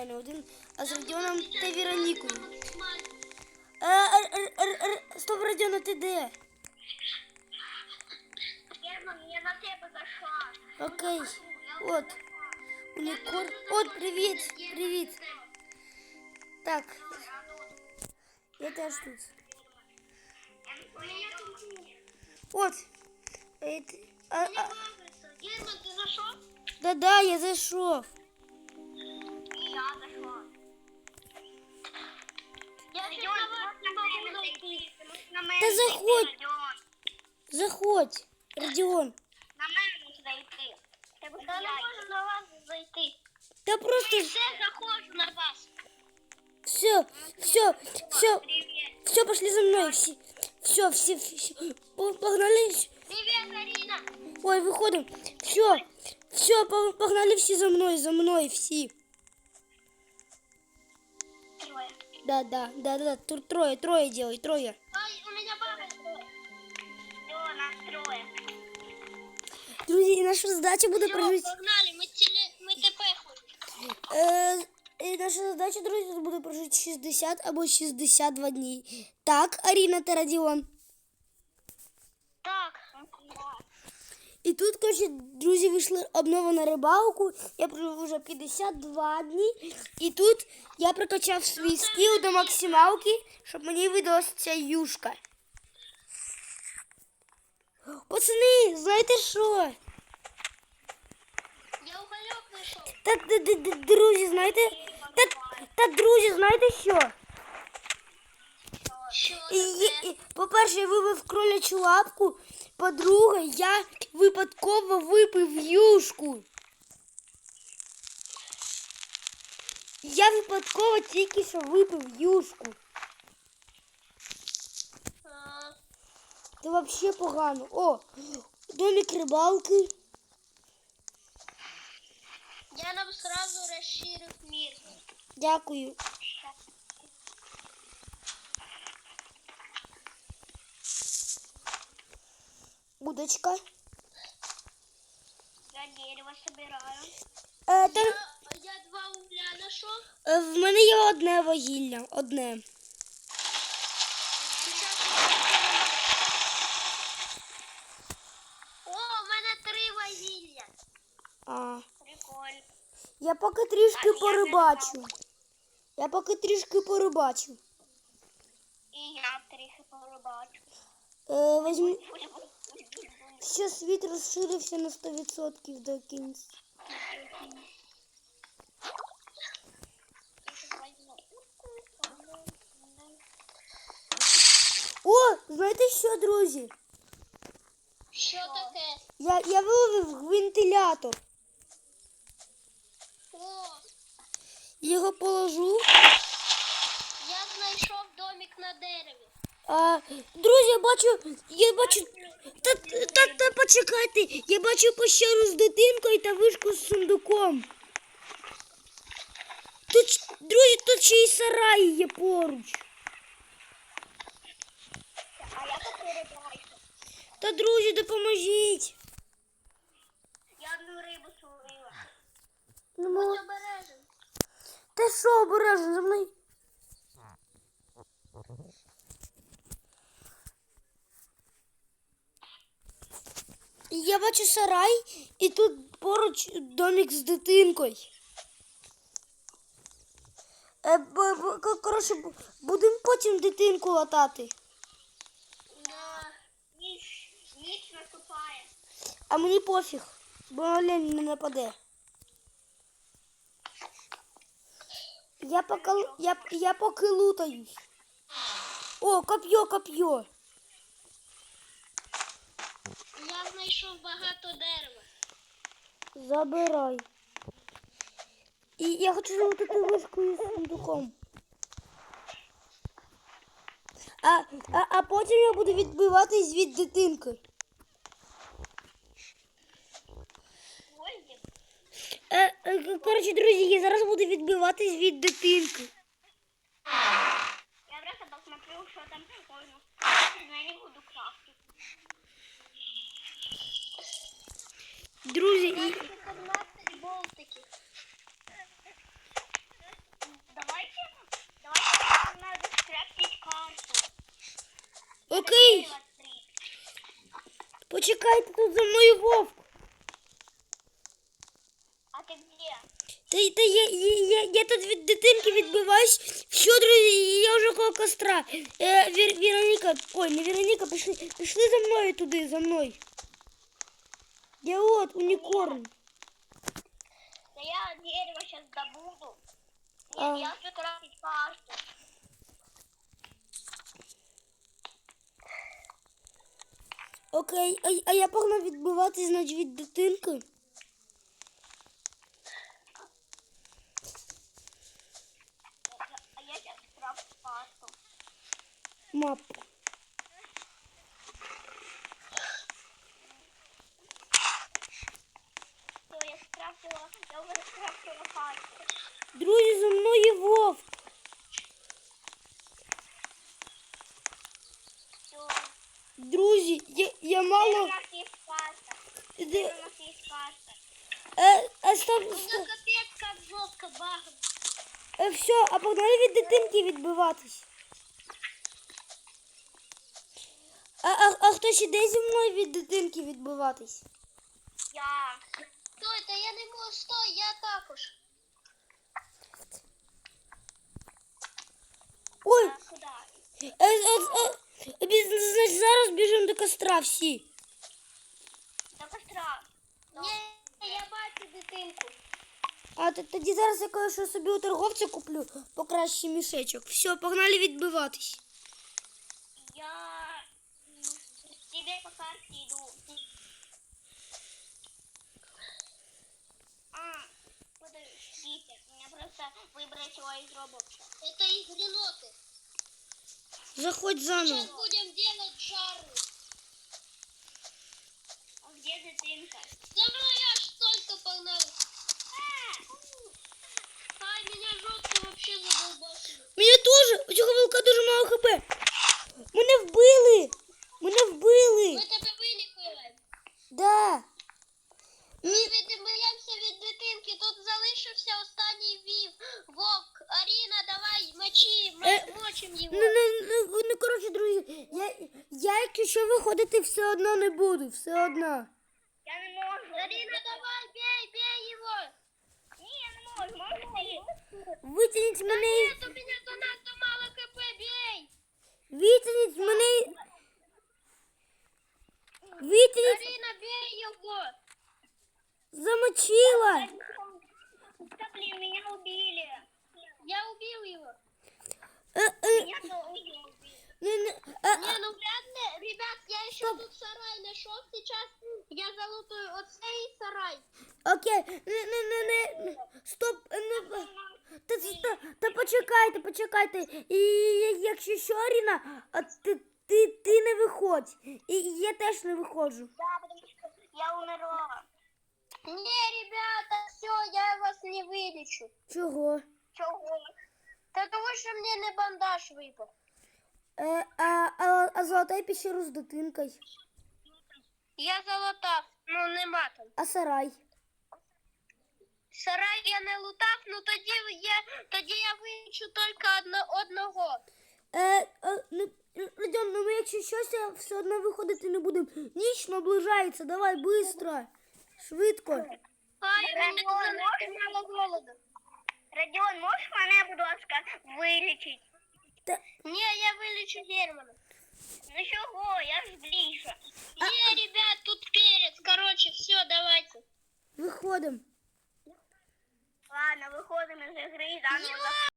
грає не один, а з Родіоном та Віронікою. Максимально. Е, р, р, р, р, стоп, Родіона, ти де? Герман, я на тебе зайшла. Окей. От. Унікорн. От, привіт, привіт. Так, я теж тут. У меня тут От. Е, ти- А, а, Герман, ты зашел? да-да, я зайшов. На мене Та заходь. зайти, Родіон. Заходь, Родіон. На мене можу зайти. Я не можу на вас зайти. Та просто Все, заходжу на вас. все, все, все, Привет. все, пошли за мною. Всі, все, всі, всі, по- погнали. Привет, Арина. Ой, виходимо. Все, все, по- погнали всі за мною, за мною всі. Да, да, да, да, тут троє, троє делай, троє. Ай, у меня баба. Все, нас трое. Друзі, і наша задача буде Все, прожити. погнали, ми, тіле, ми ТП ходимо. Е, і наша задача, друзі, буде прожити 60 або 62 дні. Так, Аріна та Радіон. І тут, коротше, друзі, вийшли обнова на рибалку. Я прожив вже 52 дні. І тут я прокачав свій скіл до максималки, щоб мені видалася ця юшка. Пацани, знаєте що? Я уголек вийшов. Та, друзі, знаєте? Та, та друзі, знаєте що? Що і- і, по-перше, я вибив кролячу лапку. По-друге, я випадково випив юшку. Я випадково тільки що випив юшку. Це взагалі погано. О, домик рибалки. Я нам сразу розширив мір. Дякую. Удочка. Я дерево собираю. Е, та, Я, я два угля знайшов. е, в мене є одне вугілля. Одне. О, у мене три вугілля. А. Прикольно. Я поки трішки Так, я порибачу. Я поки трішки порибачу. І я трохи порибачу. Е, візьмі... Ще світ розширився на 100% до кінця. О, знаєте що, друзі? Що таке? Я, я виловив вентилятор. О, Його положу. я знайшов домик на дереві. А, друзі, я бачу, я бачу. Та, та, та почекайте, я бачу пещеру з дитинкою та вишку з сундуком. Тут, друзі, тут ще й сараї є поруч. Та друзі, допоможіть. Я одну рибу словила. Ну, Будь обережен. Та що обережно за мною? Я бачу сарай і тут поруч домик з дитинкою. Е, коротше, будемо потім дитинку латати. Да. Ніч, ніч наступає. А мені пофіг, бо олень не нападе. Я поки, я, я поки лутаюсь. О, коп'є, коп'є. Я знайшов багато дерева. Забирай. І я хочу золотити вишку із сундуком. А, а, а потім я буду відбиватись від дитинки. Е, е, коротше, друзі, я зараз буду відбиватись від дитинки. я просто посмотрю, що там можна. Я не буду Друзья и. Давайте, давайте надо скрафтить карту. Окей. Почекайте тут за мною вовку. А ти де? Та, та я, я, я, я тут від дитинки відбиваюсь. Все, друзья, я уже около костра. Е, Вер, Вероніка, ой, не Вероника, пошли, пошли за мной туда, за мной. Я от, унікорн. Да я дерево сейчас добуду. Нет, А. я хочу тратить карту. Окей, а, а я погнав відбиватись, значить, від дитинки. А я сейчас крафту карту. Мапу. Друзі, я, я У мало. Де- У нас есть карта. Е, е, стоп, Ну стоп. капец, как. Е, все, а погнали від дитинки відбиватись. А, а, а хтось іде зі мною від дитинки відбиватись? Я. Стой, та я не можу, стой, я також. Ой, А куди? е, е, е, бі- значить, зараз біжимо до костра всі. До костра. Ні, я бачу дитинку. А т- тоді зараз я кое-що собі у торговця куплю покраще мішечок. Все, погнали відбиватись. Я м, к тебе по карте иду. А, подождите, мне просто выбрать его из Роблокса. Это из Реноты. Заходь заново. будем делать жару. А где дитинка? Да ну я ж только погнал. Ай, меня жестко вообще задолбасили. Мене теж, у цього волка дуже мало хп. Ми Е, мочим Ну, його. ну, ну, ну, коротше, друзі, я, я якщо виходити, все одно не буду, все одно. Я не можу. Аріна, давай, бей, бей його. Ні, я не можу, можу ти. Витягніть мене, Ні, у мене занадто мало КП, бей. витягніть мене. Витягніть, Аріна, бей його. замочила. Да, блин, меня убили. Я убил его. Е, е, Я тоже убил. Не, не, е, Не, ну вряд ли. Ребят, я еще тут сарай нашел. Сейчас я залутаю вот цей сарай. окей, не, не, не, не, стоп, не, та, та, та, та почекайте, почекайте. І якщо що, Аріна, а ти, ти, ти не виходь. І я теж не виходжу. Да, потому что я умерла. Не, ребята, все, я вас не вылечу. Чого? Чего? Да того, что мне не бандаж выпал. Е, а, а, а золота піщеру з дитинкою. Я залутав, ну нема там. А сарай? Сарай я не лутав, ну тоді я, тоді я вилічу тільки одно, одного. Е, е, ну, Родіон, ну ми якщо щось, я все одно виходити не будемо. Ніч наближається, давай, швидко. Швидко. Ай. Радіон, можеш мене, будь ласка, вилічити? Та, Ні, я вилічу Германа. Ну чого, я ж ближче. Ні, ребят, тут перец, короче, все, давайте. виходимо. Ладно, виходимо з ігри, заново